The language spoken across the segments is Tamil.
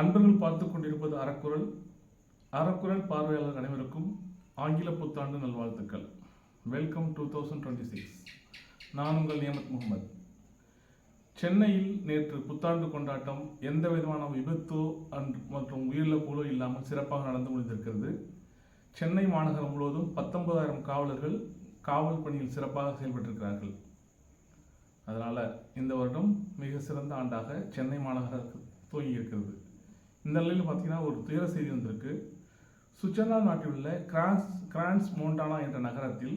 அன்பர்கள் பார்த்து கொண்டிருப்பது அறக்குறள். அறக்குறள் பார்வையாளர் அனைவருக்கும் ஆங்கில புத்தாண்டு நல்வாழ்த்துக்கள். Welcome two thousand twenty six நான் உங்கள் நியமத் முகமது. சென்னையில் நேற்று புத்தாண்டு கொண்டாட்டம் எந்த விதமான விபத்தோ அன்று மற்றும் உயிரிழப்புகளோ இல்லாமல் சிறப்பாக நடந்து முடிந்திருக்கிறது. சென்னை மாநகரம் முழுவதும் பத்தொன்பதாயிரம் காவலர்கள் காவல் பணியில் சிறப்பாக செயல்பட்டிருக்கிறார்கள். அதனால் இந்த வருடம் மிக சிறந்த ஆண்டாக சென்னை மாநகரத்துக்கு துவங்கி இருக்கிறது இந்த நிலையில் பார்த்தீங்கன்னா ஒரு துயர செய்தி வந்திருக்கு. சுவிட்சர்லாந்து நாட்டில் உள்ள கிரான்ஸ் கிரான்ஸ் மோண்டானா என்ற நகரத்தில்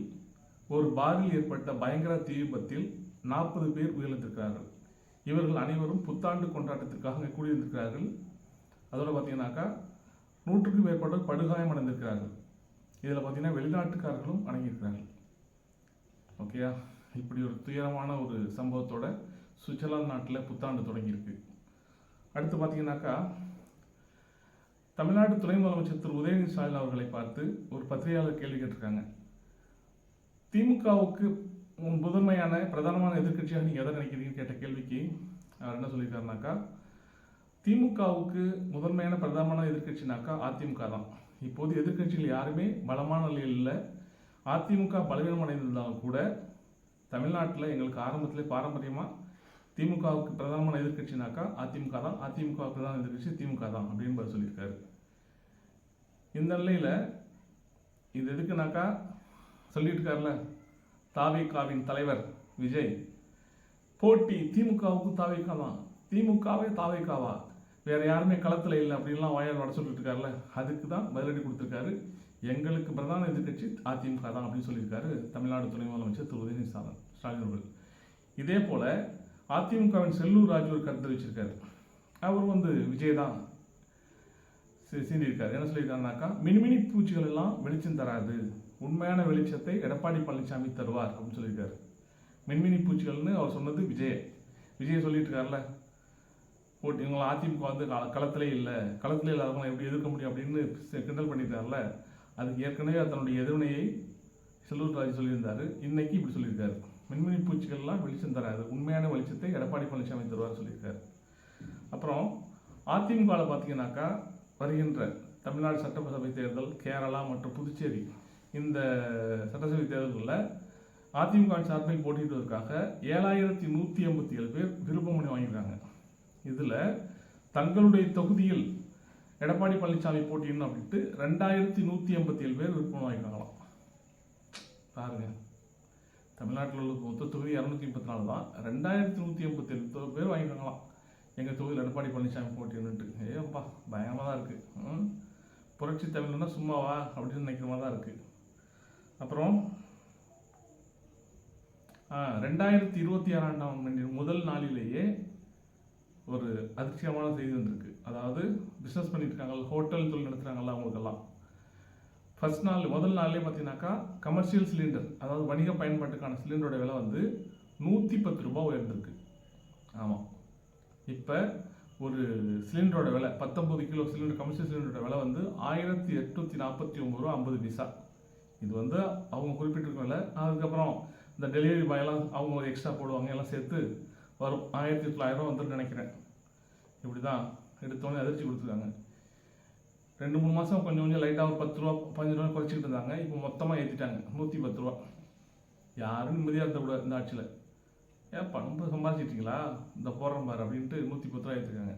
ஒரு பாரில் ஏற்பட்ட பயங்கர தீ விபத்தில் நாற்பது பேர் உயிரிழந்திருக்கிறார்கள். இவர்கள் அனைவரும் புத்தாண்டு கொண்டாட்டத்திற்காக அங்கே கூடியிருந்திருக்கிறார்கள். அதோட பார்த்தீங்கன்னாக்கா நூற்றுக்கும் மேற்பட்டோர் படுகாயம் அடைந்திருக்கிறார்கள். இதில் பார்த்தீங்கன்னா வெளிநாட்டுக்காரர்களும் அடங்கியிருக்கிறார்கள். ஓகேயா? இப்படி ஒரு துயரமான ஒரு சம்பவத்தோட சுவிட்சர்லாந்து நாட்டில் புத்தாண்டு தொடங்கியிருக்கு. அடுத்து பார்த்தீங்கன்னாக்கா தமிழ்நாட்டு துணை முதலமைச்சர் திரு உதயநிதி ஸ்டாலின் அவர்களை பார்த்து ஒரு பத்திரிகையாளர் கேள்வி கேட்டிருக்காங்க. திமுகவுக்கு முதன்மையான பிரதானமான எதிர்க்கட்சியாக நீங்கள் எதை நினைக்கிறீங்கன்னு கேட்ட கேள்விக்கு அவர் என்ன சொல்லியிருக்காருனாக்கா திமுகவுக்கு முதன்மையான பிரதானமான எதிர்க்கட்சினாக்கா அதிமுக தான். இப்போது எதிர்க்கட்சிகள் யாருமே பலமான நிலையில் இல்லை. அதிமுக பலவீனம் அடைந்திருந்தாலும் கூட தமிழ்நாட்டில் எங்களுக்கு ஆரம்பத்திலே பாரம்பரியமாக திமுகவுக்கு பிரதானமான எதிர்கட்சினாக்கா அதிமுக தான் அதிமுக பிரதான எதிர்க்கட்சி திமுக தான் அப்படின்னு பதில் சொல்லியிருக்காரு. இந்த நிலையில் இது எதுக்குனாக்கா சொல்லிட்டு இருக்காருல தலைவர் விஜய். போட்டி திமுகவுக்கும் தாவேக்கா தான் திமுகவே தாவேக்காவா வேறு யாருமே களத்தில் இல்லை அப்படின்லாம் வாயால் வட சொல்லிட்டு இருக்காருல்ல அதுக்கு தான் பதிலடி கொடுத்துருக்காரு. எங்களுக்கு பிரதான எதிர்கட்சி அதிமுக தான் அப்படின்னு சொல்லியிருக்காரு தமிழ்நாடு துணை முதலமைச்சர் திரு உதயநிதி ஸ்டாலின் ஸ்டாலின் அவர்கள். இதே போல் அதிமுகவின் செல்லூர் ராஜு ஒரு கருத்து வச்சிருக்காரு அவர் வந்து விஜய் தான். சீண்டியிருக்காரு. என்ன சொல்லியிருக்காருனாக்கா மினிமினி பூச்சிகள் எல்லாம் வெளிச்சம் தராது. உண்மையான வெளிச்சத்தை எடப்பாடி பழனிசாமி தருவார் அப்படின்னு சொல்லியிருக்காரு. மின்மினி பூச்சிகள்னு அவர் சொன்னது விஜய். விஜய் சொல்லிட்டு இருக்காருல்ல போட்டு இவங்களை அதிமுக வந்து களத்திலே இல்லை. களத்திலே இல்லாதவங்க எப்படி எதிர்க்க முடியும்? அப்படின்னு கிண்டல் பண்ணியிருக்காருல்ல அதுக்கு ஏற்கனவே தன்னுடைய எதிர்வினையை செல்லூர் ராஜ் சொல்லியிருந்தார். இன்னைக்கு இப்படி சொல்லியிருக்காரு. மின்மினி பூச்சிகள்லாம் வெளிச்சம் தராது. உண்மையான வெளிச்சத்தை எடப்பாடி பழனிசாமி தருவார் சொல்லியிருக்காரு. அப்புறம் அதிமுகவில் பார்த்தீங்கன்னாக்கா வருகின்ற தமிழ்நாடு சட்டசபை தேர்தல் கேரளா மற்றும் புதுச்சேரி இந்த சட்டசபை தேர்தல்களில் அதிமுக சார்பில் போட்டியிடுவதற்காக ஏழாயிரத்தி நூற்றி எண்பத்தி ஏழு பேர் விருப்பமனு வாங்கியிருக்காங்க. இதில் தங்களுடைய தொகுதியில் எடப்பாடி பழனிசாமி போட்டியிடணும் அப்படின்ட்டு ரெண்டாயிரத்தி நூற்றி எண்பத்தி ஏழு பேர் விருப்பம் வாங்கியிருக்காங்களாம். பாருங்கள் தமிழ்நாட்டில் உள்ள மொத்த தொகுதி இரநூத்தி முப்பத்தி நாலு தான். ரெண்டாயிரத்தி நூற்றி எண்பத்தி ஏழு பேர் வாங்கியிருக்காங்களாம். எங்கள் தொகுதியில் எடப்பாடி பழனிசாமி போட்டின்னுட்டு ஏப்பா பயங்கரமாக தான் இருக்குது புரட்சி தமிழ்னா சும்மாவா? அப்படின்னு நினைக்கிற மாதிரி தான் இருக்குது அப்புறம் ரெண்டாயிரத்தி இருபத்தி ஆறாண்டாம் முதல் நாளிலேயே ஒரு அதிர்ச்சியமான செய்தி வந்திருக்கு. அதாவது பிஸ்னஸ் பண்ணிட்டு ஹோட்டல் தொழில் நடத்துகிறாங்கல்ல அவங்களுக்கெல்லாம். ஃபஸ்ட் நாள் முதல் நாள்லேயே பார்த்தீங்கன்னாக்கா கமர்ஷியல் சிலிண்டர் அதாவது வணிக பயன்பாட்டுக்கான சிலிண்டரோட விலை வந்து நூற்றி பத்து ரூபாய் உயர்ந்திருக்கு. ஆமாம் இப்போ ஒரு சிலிண்டரோட விலை பத்தொம்பது கிலோ சிலிண்டர் கமர்ஷியல் சிலிண்டரோட விலை வந்து ஆயிரத்தி எட்நூற்றி நாற்பத்தி ஒம்பது ரூபா ஐம்பது பைசா. இது வந்து அவங்க குறிப்பிட்டிருக்க விலை. அதுக்கப்புறம் இந்த டெலிவரி பாயெல்லாம் அவங்க ஒரு எக்ஸ்ட்ரா போடுவாங்க எல்லாம் சேர்த்து வரும். ஆயிரத்தி தொள்ளாயிரம் ரூபா நினைக்கிறேன். இப்படி தான் எடுத்தோடனே அதிர்ச்சி கொடுத்துருக்காங்க. ரெண்டு மூணு மாதம் கொஞ்சம் கொஞ்சம் லைட்டாக ஒரு பத்து ரூபா பதினஞ்சு ரூபா குறைச்சிக்கிட்டு இருந்தாங்க. இப்போ மொத்தமாக ஏற்றிட்டாங்க நூற்றி பத்து ரூபா. யாரும் நிம்மதியாக இருந்தக்கூடாது இந்த ஆட்சியில். ஏன் ரொம்ப சம்பாதிச்சிட்டிங்களா இந்த போடுற பாரு அப்படின்ட்டு நூற்றி பத்து ரூபா எடுத்துருக்காங்க.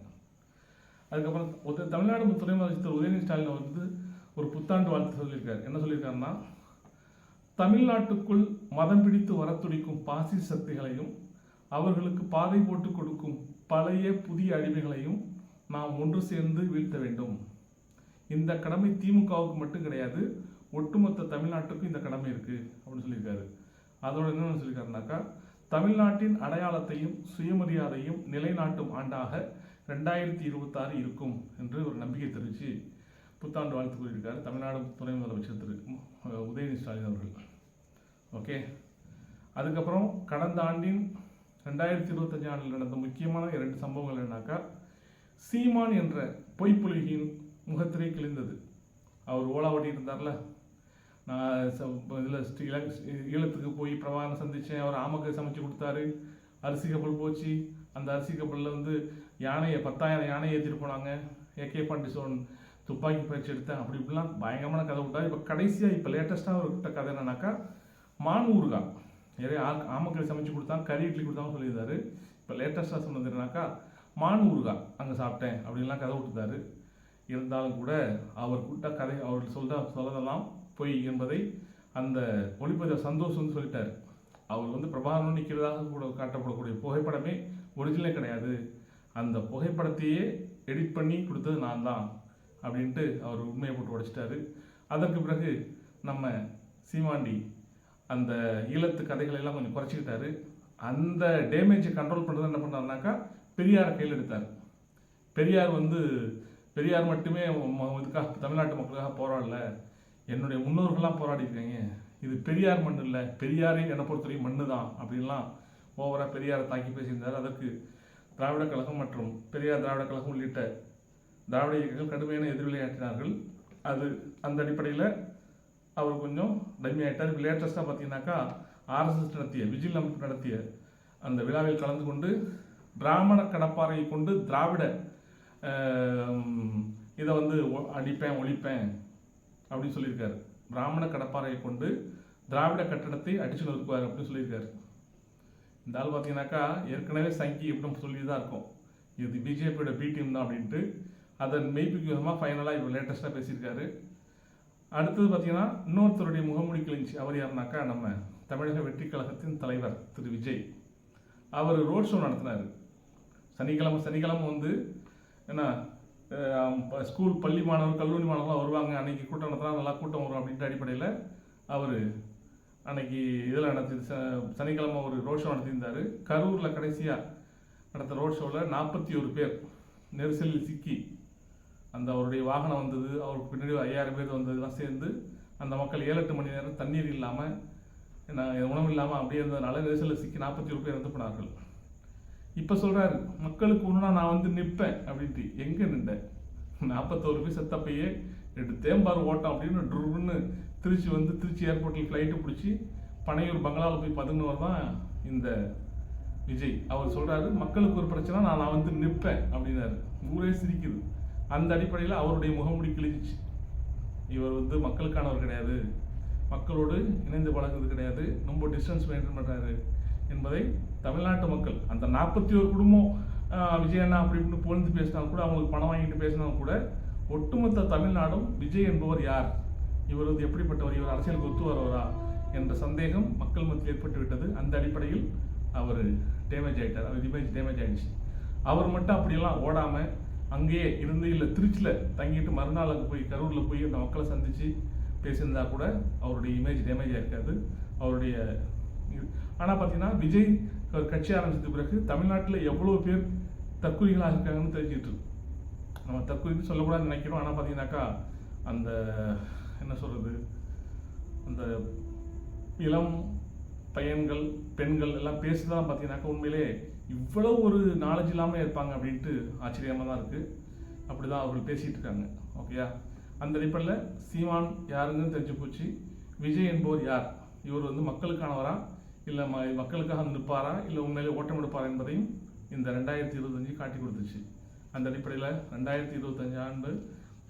அதுக்கப்புறம் ஒரு தமிழ்நாடு துணை முதலமைச்சர் உதயநிதி ஸ்டாலின் வந்து ஒரு புத்தாண்டு வாழ்த்து சொல்லியிருக்காரு. என்ன சொல்லியிருக்காருன்னா தமிழ்நாட்டுக்குள் மதம் பிடித்து வரத்துடிக்கும் பாசி சக்திகளையும் அவர்களுக்கு பாதை போட்டு கொடுக்கும் பழைய புதிய அடிமைகளையும் நாம் ஒன்று சேர்ந்து வீழ்த்த வேண்டும். இந்த கடமை திமுகவுக்கு மட்டும் கிடையாது ஒட்டுமொத்த தமிழ்நாட்டுக்கும் இந்த கடமை இருக்குது அப்படின்னு சொல்லியிருக்காரு. அதோட என்ன சொல்லியிருக்காருனாக்கா தமிழ்நாட்டின் அடையாளத்தையும் சுயமரியாதையும் நிலைநாட்டும் ஆண்டாக ரெண்டாயிரத்தி இருபத்தாறு இருக்கும் என்று ஒரு நம்பிக்கை தெரிவித்து புத்தாண்டு வாழ்த்து கூறியிருக்காரு தமிழ்நாடு துணை முதலமைச்சர் திரு உதயநிதி ஸ்டாலின் அவர்கள். ஓகே. அதுக்கப்புறம் கடந்த ஆண்டின் ரெண்டாயிரத்தி இருபத்தஞ்சு ஆண்டில் நடந்த முக்கியமான இரண்டு சம்பவங்கள் என்னன்னாக்கா சீமான் என்ற பொய்ப்புலிகின் முகத்திரை கிழிந்தது. அவர் ஓலா ஓட்டிட்டு இருந்தார்ல இதில் ஈழத்துக்கு போய் பிரபாகரன் சந்தித்தேன் அவர் ஆமக்கு சமைச்சு கொடுத்தாரு. அரிசி கப்பல் போச்சு. அந்த அரிசி கப்பலில் வந்து யானையை பத்தாயிரம் யானையை ஏற்றிட்டு போனாங்க. ஏகே பாண்டிசோன் துப்பாக்கி பயிற்சி எடுத்தேன். அப்படி இப்படிலாம் பயங்கரமான கதை விட்டார் இப்போ கடைசியாக இப்போ லேட்டஸ்ட்டாக ஒரு கதை என்னன்னாக்கா மான் ஊறுகாய் நிறைய ஆ- ஆமக்கறி சமைச்சு கொடுத்தாங்க கறி இட்லி கொடுத்தாங்க சொல்லியிருந்தாரு. இப்போ லேட்டஸ்ட்டாக சொன்னது என்னன்னாக்கா மான் ஊறுகாய் அங்கே சாப்பிட்டேன். அப்படின்லாம் கதை விட்டுட்டாரு. இருந்தாலும் கூட அவர் கூட்ட கதை அவர் சொல்கிற சொல்லதெல்லாம் பொய் என்பதை அந்த ஒளிப்பதிவு சந்தோஷ் வந்து சொல்லிட்டார். அவர் வந்து பிரபாகரன் நிற்கிறதாக கூட காட்டப்படக்கூடிய புகைப்படமே ஒரிஜினலே கிடையாது. அந்த புகைப்படத்தையே எடிட் பண்ணி கொடுத்தது நான் தான் அப்படின்ட்டு அவர் உண்மையை போட்டு உடைச்சிட்டாரு. அதற்கு பிறகு நம்ம சீமாண்டி அந்த ஈழத்து கதைகளை எல்லாம் கொஞ்சம் குறைச்சிக்கிட்டாரு. அந்த டேமேஜை கண்ட்ரோல் பண்ணுறது என்ன பண்ணாருனாக்கா பெரியாரை கையில் எடுத்தார். பெரியார் வந்து பெரியார் மட்டுமே இதுக்காக தமிழ்நாட்டு மக்களுக்காக போராடல. என்னுடைய முன்னோர்கள்லாம் போராடிருக்காங்க இது பெரியார் மண்ணு இல்லை பெரியாரே என்னை பொறுத்தவரைக்கும் மண்ணு தான் அப்படின்லாம் ஓவராக பெரியாரை தாக்கி பேசியிருந்தார். அதற்கு திராவிட கழகம் மற்றும் பெரியார் திராவிட கழகம் உள்ளிட்ட திராவிட இயக்கங்கள் கடுமையான எதிர்விளையாட்டினார்கள் அது அந்த அடிப்படையில் அவர் கொஞ்சம் டம்மியாயிட்டார் இப்போ லேட்டஸ்ட்டாக பார்த்தீங்கன்னாக்கா ஆர்எஸ்எஸ் நடத்திய விஜில் அமைப்பு நடத்திய அந்த விழாவில் கலந்து கொண்டு பிராமண கடப்பாறையை கொண்டு திராவிட இதை வந்து அடிப்பேன் ஒழிப்பேன் அப்படின்னு சொல்லியிருக்காரு. பிராமண கடப்பாறையை கொண்டு திராவிட கட்டடத்தை அடிச்சு நொறுக்குவார் அப்படின்னு சொல்லியிருக்காரு. இந்த ஆள் பார்த்தீங்கன்னாக்கா ஏற்கனவே சங்கி அப்படின்னு சொல்லி தான் இருக்கும். இது பிஜேபியோட பி டீம் தான் அப்படின்ட்டு அதன் மெய்ப்பிக்கு விதமாக ஃபைனலாக இப்போ லேட்டஸ்ட்டாக பேசியிருக்காரு. அடுத்தது பார்த்தீங்கன்னா இன்னொருத்தருடைய முகமூடி கிழிஞ்சி அவர் யாருனாக்கா நம்ம தமிழக வெற்றி கழகத்தின் தலைவர் திரு விஜய். அவர் ரோட் ஷோ நடத்தினார். சனிக்கிழமை சனிக்கிழமை வந்து என்ன ஸ்கூல் பள்ளி மாணவர் கல்லூரி மாணவர்கள்லாம் வருவாங்க. அன்னைக்கு கூட்டம் நடத்தினா நல்லா கூட்டம் வரும் அப்படின்ற அடிப்படையில் அவர் அன்னைக்கு இதில் நடத்தி ச- சனிக்கிழமை ஒரு ரோட் ஷோ நடத்தியிருந்தார். கரூரில் கடைசியாக நடத்த ரோட் ஷோவில் நாற்பத்தி ஒரு பேர் நெரிசலில் சிக்கி. அந்த அவருடைய வாகனம் வந்தது அவருக்கு பின்னாடி ஐயாயிரம் பேர் வந்ததுலாம் சேர்ந்து அந்த மக்கள் ஏழு எட்டு மணி நேரம் தண்ணீர் இல்லாமல் நான் உணவு இல்லாமல் அப்படியே இருந்ததுனால நெரிசலில் சிக்கி நாற்பத்தி ஒரு பேர் இறந்து போனார்கள். இப்போ சொல்கிறாரு மக்களுக்கு ஒன்றுனா நான் வந்து நிற்பேன் அப்படின்ட்டு. எங்கே நின்றேன் நாற்பத்தோரு பேர் செத்தப்பையே ரெண்டு தேம்பார் ஓட்டம் அப்படின்னு ட்ருன்னு திருச்சி வந்து திருச்சி ஏர்போர்ட்டில் ஃப்ளைட்டு பிடிச்சி பனையூர் பங்களாவில் போய் பதுங்கினவர் தான் இந்த விஜய். அவர் சொல்கிறாரு மக்களுக்கு ஒரு பிரச்சனை நான் நான் வந்து நிற்பேன் அப்படின்னாரு. ஊரே சிரிக்குது. அந்த அடிப்படையில் அவருடைய முகமுடி கிழிஞ்சிச்சு. இவர் வந்து மக்களுக்கானவர் கிடையாது. மக்களோடு இணைந்து பழகுறது கிடையாது. ரொம்ப டிஸ்டன்ஸ் மெயின்டைன் பண்ணுறாரு என்பதை தமிழ்நாட்டு மக்கள் அந்த நாற்பத்தி ஒரு குடும்பம் விஜய் அண்ணா அப்படி இப்படின்னு புகழ்ந்து பேசினாலும் கூட அவங்களுக்கு பணம் வாங்கிட்டு பேசினாலும் கூட ஒட்டுமொத்த தமிழ்நாடும் விஜய் என்பவர் யார்? இவர் வந்து எப்படிப்பட்டவர்? இவர் அரசியலுக்கு ஒத்து வரவரா? என்ற சந்தேகம் மக்கள் மத்தியில் ஏற்பட்டு விட்டது. அந்த அடிப்படையில் அவர் டேமேஜ் ஆகிட்டார் அவர் இமேஜ் டேமேஜ் ஆகிடுச்சு அவர் மட்டும் அப்படியெல்லாம் ஓடாமல் அங்கேயே இருந்து இல்லை திருச்சியில் தங்கிட்டு மறுநாள் அங்கே போய் கரூரில் போய் அந்த மக்களை சந்தித்து பேசியிருந்தா கூட அவருடைய இமேஜ் டேமேஜ் ஆகிருக்காது அவருடைய ஆனால் பார்த்தீங்கன்னா விஜய் ஒரு கட்சி ஆரம்பித்த பிறகு தமிழ்நாட்டில் எவ்வளோ பேர் தற்கொலைகளாக இருக்காங்கன்னு தெரிஞ்சுக்கிட்டு நம்ம தற்கொலைன்னு சொல்லக்கூடாதுன்னு நினைக்கிறோம். ஆனால் பார்த்தீங்கன்னாக்கா அந்த என்ன சொல்கிறது அந்த இளம் பையன்கள் பெண்கள் எல்லாம் பேசுதான் பார்த்தீங்கன்னாக்கா உண்மையிலே இவ்வளோ ஒரு நாலேஜ் இல்லாமல் இருப்பாங்க அப்படின்ட்டு ஆச்சரியமாக தான் இருக்குது அப்படி தான் அவர்கள் பேசிகிட்டு இருக்காங்க. ஓகேயா அந்த அடிப்படையில் சீமான் யாருன்னு தெரிஞ்சு போச்சு. விஜய் என்பவர் யார்? இவர் வந்து மக்களுக்கானவரா? இல்லை ம மக்களுக்காக நிற்பாரா? இல்லை உண்மையிலே ஓட்டம் எடுப்பாரா என்பதையும் இந்த ரெண்டாயிரத்தி இருபத்தஞ்சு காட்டி கொடுத்துச்சு. அந்த அடிப்படையில் ரெண்டாயிரத்தி இருபத்தஞ்சு ஆண்டு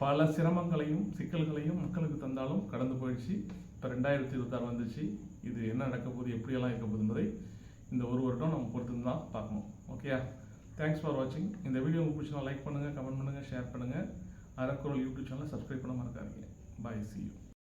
பல சிரமங்களையும் சிக்கல்களையும் மக்களுக்கு தந்தாலும் கடந்து போயிடுச்சு. இப்போ ரெண்டாயிரத்தி இருபத்தாறு வந்துச்சு. இது என்ன நடக்க போகுது எப்படியெல்லாம் இருக்க போகுது என்பதை இந்த ஒரு வருடம் நம்ம பொறுத்து தான் பார்க்கணும். ஓகேயா? தேங்க்ஸ் ஃபார் வாட்சிங் இந்த வீடியோ உங்களுக்கு பிடிச்சா லைக் பண்ணுங்கள் கமெண்ட் பண்ணுங்கள் ஷேர் பண்ணுங்கள் அறக்குறள் யூடியூப் சேனலை சப்ஸ்கிரைப் பண்ண மறக்காதீங்க.